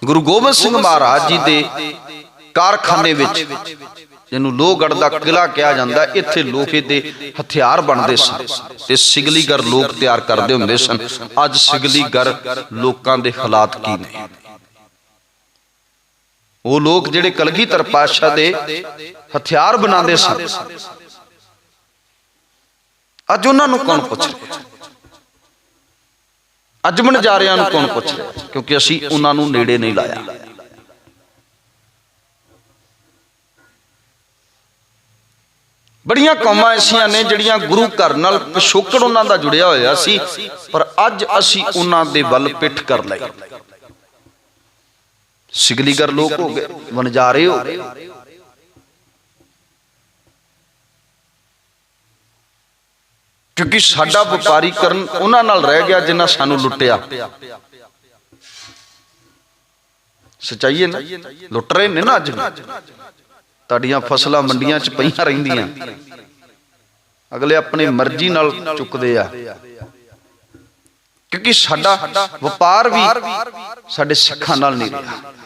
ਗੁਰੂ ਗੋਬਿੰਦ ਸਿੰਘ ਮਹਾਰਾਜ ਜੀ ਦੇ ਕਾਰਖਾਨੇ ਵਿੱਚ, ਜਿਹਨੂੰ ਲੋਹਗੜ੍ਹ ਦਾ ਕਿਲਾ ਕਿਹਾ ਜਾਂਦਾ ਇੱਥੇ ਲੋਹੇ ਦੇ ਹਥਿਆਰ ਬਣਦੇ ਸਨ ਤੇ ਸਿਗਲੀਗਰ ਲੋਕ ਤਿਆਰ ਕਰਦੇ ਹੁੰਦੇ ਸਨ। ਅੱਜ ਸਿਗਲੀਗਰ ਲੋਕਾਂ ਦੇ ਹਾਲਾਤ ਕੀ ਨੇ? ਉਹ ਲੋਕ ਜਿਹੜੇ ਕਲਗੀਧਰ ਪਾਤਸ਼ਾਹ ਦੇ ਹਥਿਆਰ ਬਣਾਉਂਦੇ ਸਨ। ਅੱਜ ਉਹਨਾਂ ਨੂੰ ਕੌਣ ਪੁੱਛ ਰਿਹਾ? ਅੱਜ ਮਨਜਾਰਿਆਂ ਨੂੰ ਕੌਣ ਪੁੱਛ ਰਿਹਾ? ਕਿਉਂਕਿ ਅਸੀਂ ਉਹਨਾਂ ਨੂੰ ਨੇੜੇ ਨਹੀਂ ਲਾਇਆ। ਬੜੀਆਂ ਕੌਮਾਂ ਐਸੀਆਂ ਨੇ ਜਿਹੜੀਆਂ ਗੁਰੂ ਘਰ ਨਾਲ ਪਿਛੋਕੜ ਉਹਨਾਂ ਦਾ ਜੁੜਿਆ ਹੋਇਆ ਸੀ ਪਰ ਅੱਜ ਅਸੀਂ ਉਹਨਾਂ ਦੇ ਵੱਲ ਪਿੱਠ ਕਰ ਲਈ ਸਿਗਲੀਗਰ ਲੋਕ ਹੋ ਗਏ, ਵਣਜਾਰੇ ਹੋ ਗਏ। ਕਿਉਂਕਿ ਸਾਡਾ ਵਪਾਰੀਕਰਨ ਉਹਨਾਂ ਨਾਲ ਰਹਿ ਗਿਆ ਜਿਨ੍ਹਾਂ ਸਾਨੂੰ ਲੁੱਟਿਆ। ਸਚਾਈ ਹੈ ਨਾ? ਲੁੱਟ ਰਹੇ ਨੇ ਨਾ ਅੱਜ ਤੁਹਾਡੀਆਂ ਫਸਲਾਂ ਮੰਡੀਆਂ 'ਚ ਪਈਆਂ ਰਹਿੰਦੀਆਂ। ਅਗਲੇ ਆਪਣੇ ਮਰਜ਼ੀ ਨਾਲ ਚੁੱਕਦੇ ਆ। ਕਿਉਂਕਿ ਸਾਡਾ ਵਪਾਰ ਵੀ ਸਾਡੇ ਸਿੱਖਾਂ ਨਾਲ ਨਹੀਂ ਰਿਹਾ।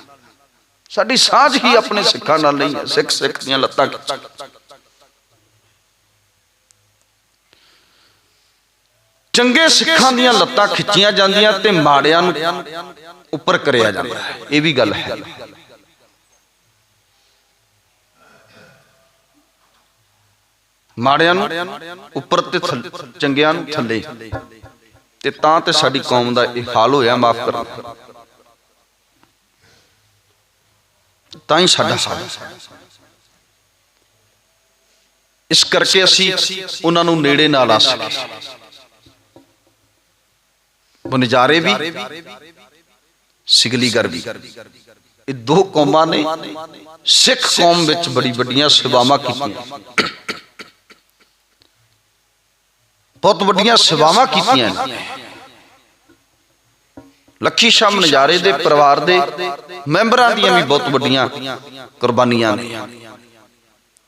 ਸਾਡੀ ਸਾਂਝ ਹੀ ਆਪਣੇ ਸਿੱਖਾਂ ਨਾਲ ਨਹੀਂ ਹੈ, ਸਿੱਖ ਸਿੱਖ ਦੀਆਂ ਲੱਤਾਂ ਚੰਗੇ ਸਿੱਖਾਂ ਦੀਆਂ ਲੱਤਾਂ ਖਿੱਚੀਆਂ ਜਾਂਦੀਆਂ ਤੇ ਮਾੜਿਆਂ ਨੂੰ ਉੱਪਰ ਕਰਿਆ ਜਾਂਦਾ ਹੈ। ਇਹ ਵੀ ਗੱਲ ਹੈ। ਮਾੜਿਆਂ ਨੂੰ ਉੱਪਰ ਤੇ ਚੰਗਿਆਂ ਨੂੰ ਥੱਲੇ। ਤੇ ਤਾਂ ਤੇ ਸਾਡੀ ਕੌਮ ਦਾ ਇਹ ਹਾਲ ਹੋਇਆ, ਮਾਫ ਕਰਨਾ। ਤਾਂ ਹੀ ਸਾਡਾ ਹਾਲ ਇਸ ਕਰਕੇ ਅਸੀਂ ਉਹਨਾਂ ਨੂੰ ਨੇੜੇ ਨਾ ਲਾ ਸਕੇ ਉਹ ਨਜ਼ਾਰੇ ਵੀ ਸਿਗਲੀਗਰ ਵੀ ਇਹ ਦੋ ਕੌਮਾਂ ਨੇ, ਸਿੱਖ ਕੌਮ ਵਿੱਚ ਬੜੀ ਵੱਡੀਆਂ ਸੇਵਾਵਾਂ ਕੀਤੀਆਂ। ਬਹੁਤ ਵੱਡੀਆਂ ਸੇਵਾਵਾਂ ਕੀਤੀਆਂ ਨੇ। ਲੱਖੀ ਸ਼ਾਮ ਨਜ਼ਾਰੇ ਦੇ ਪਰਿਵਾਰ ਦੇ ਮੈਂਬਰਾਂ ਦੀਆਂ ਵੀ ਬਹੁਤ ਵੱਡੀਆਂ ਕੁਰਬਾਨੀਆਂ ਨੇ।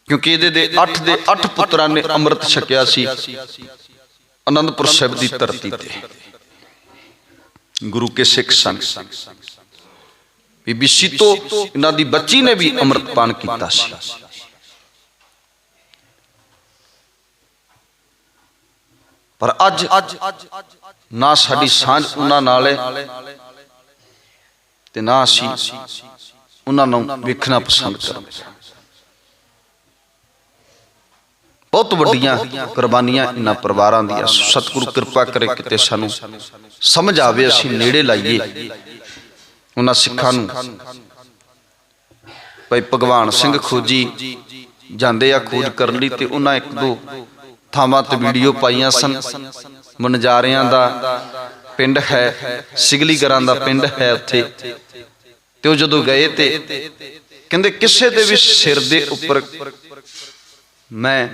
ਕਿਉਂਕਿ ਇਹਦੇ ਦੇ 8 ਦੇ 8 ਪੁੱਤਰਾਂ ਨੇ ਅੰਮ੍ਰਿਤ ਛਕਿਆ ਸੀ ਅਨੰਦਪੁਰ ਸਾਹਿਬ ਦੀ ਧਰਤੀ ਤੇ। ਗੁਰੂ ਕੇ ਸਿੱਖ ਸਨ ਬੀਬੀ ਸੀਤੋ, ਇਹਨਾਂ ਦੀ ਬੱਚੀ ਨੇ ਵੀ ਅੰਮ੍ਰਿਤ ਪਾਨ ਕੀਤਾ ਸੀ। ਪਰ ਅੱਜ, ਨਾ ਸਾਡੀ ਸਾਂਝ ਉਹਨਾਂ ਨਾਲ ਹੈ ਤੇ ਨਾ ਅਸੀਂ ਉਹਨਾਂ ਨੂੰ ਵੇਖਣਾ ਪਸੰਦ ਕਰਦੇ ਬਹੁਤ ਵੱਡੀਆਂ ਕੁਰਬਾਨੀਆਂ ਇਹਨਾਂ ਪਰਿਵਾਰਾਂ ਦੀਆਂ। ਸਤਿਗੁਰੂ ਕਿਰਪਾ ਕਰੇ ਕਿਤੇ ਸਾਨੂੰ ਸਮਝ ਆਵੇ, ਅਸੀਂ ਨੇੜੇ ਲਾਈਏ। ਉਹਨਾਂ ਸਿੱਖਾਂ ਨੂੰ ਭਾਈ ਭਗਵਾਨ ਸਿੰਘ ਖੋਜੀ ਜਾਂਦੇ ਆ ਖੋਜ ਕਰਨ ਲਈ ਤੇ ਉਹਨਾਂ ਇੱਕ ਦੋ ਥਾਵਾਂ ਤੇ ਵੀਡੀਓ ਪਾਈਆਂ ਸਨ। ਮਨਜਾਰਿਆਂ ਦਾ ਪਿੰਡ ਹੈ ਸਿਗਲੀਗਰਾਂ ਦਾ ਪਿੰਡ ਹੈ ਉੱਥੇ। ਤੇ ਉਹ ਜਦੋਂ ਗਏ ਤੇ ਕਹਿੰਦੇ ਕਿਸੇ ਦੇ ਵੀ ਸਿਰ ਦੇ ਉੱਪਰ ਮੈਂ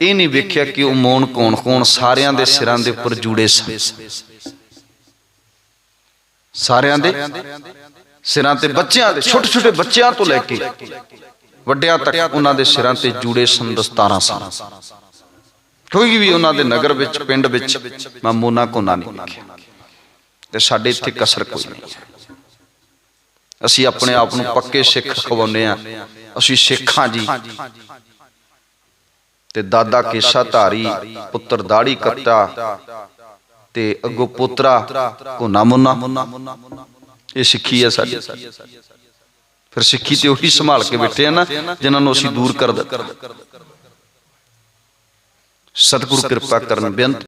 ਇਹ ਨਹੀਂ ਵੇਖਿਆ ਕਿ ਉਹ ਮੌਨ ਕੌਣ ਕੌਣ ਸਾਰਿਆਂ ਦੇ ਸਿਰਾਂ ਦੇ ਉੱਪਰ ਜੂੜੇ ਸਨ। ਸਾਰਿਆਂ ਦੇ ਸਿਰਾਂ ਤੇ ਬੱਚਿਆਂ ਦੇ ਛੋਟੇ ਛੋਟੇ ਬੱਚਿਆਂ ਤੋਂ ਲੈ ਕੇ ਵੱਡਿਆਂ ਤੱਕ ਉਹਨਾਂ ਦੇ ਸਿਰਾਂ ਤੇ ਜੂੜੇ ਸਨ ਦਸਤਾਰਾਂ ਸਨ। ਕੋਈ ਵੀ ਉਹਨਾਂ ਦੇ ਨਗਰ ਵਿੱਚ, ਪਿੰਡ ਵਿੱਚ ਮਾਮੂਨਾ ਕੋਨਾ ਨਹੀਂ ਵੇਖਿਆ। ਤੇ ਸਾਡੇ ਇੱਥੇ ਕਸਰ ਕੋਈ ਨਹੀਂ। ਅਸੀਂ ਆਪਣੇ ਆਪ ਨੂੰ ਪੱਕੇ ਸਿੱਖ ਖਵਾਉਂਦੇ ਆ ਅਸੀਂ ਸਿੱਖਾਂ ਜੀ। ਤੇ ਦਾਦਾ ਕੇਸ਼ਾ ਧਾਰੀ, ਪੁੱਤਰ ਦਾੜੀ ਕੱਟਾ ਤੇ ਅੱਗੋ ਪੁੱਤਰਾ ਕੋਨਾ ਮੁੰਨਾ। ਇਹ ਸਿੱਖੀ ਹੈ ਸਾਡੀ। ਫਿਰ ਸਿੱਖੀ ਤੇ ਉਹੀ ਸੰਭਾਲ ਕੇ ਬੈਠੇ ਆ ਨਾ, ਜਿਨ੍ਹਾਂ ਨੂੰ ਅਸੀਂ ਦੂਰ ਕਰ ਦਿੱਤਾ। ਸਤਿਗੁਰੂ ਕਿਰਪਾ ਕਰਨ ਬੇਨਤ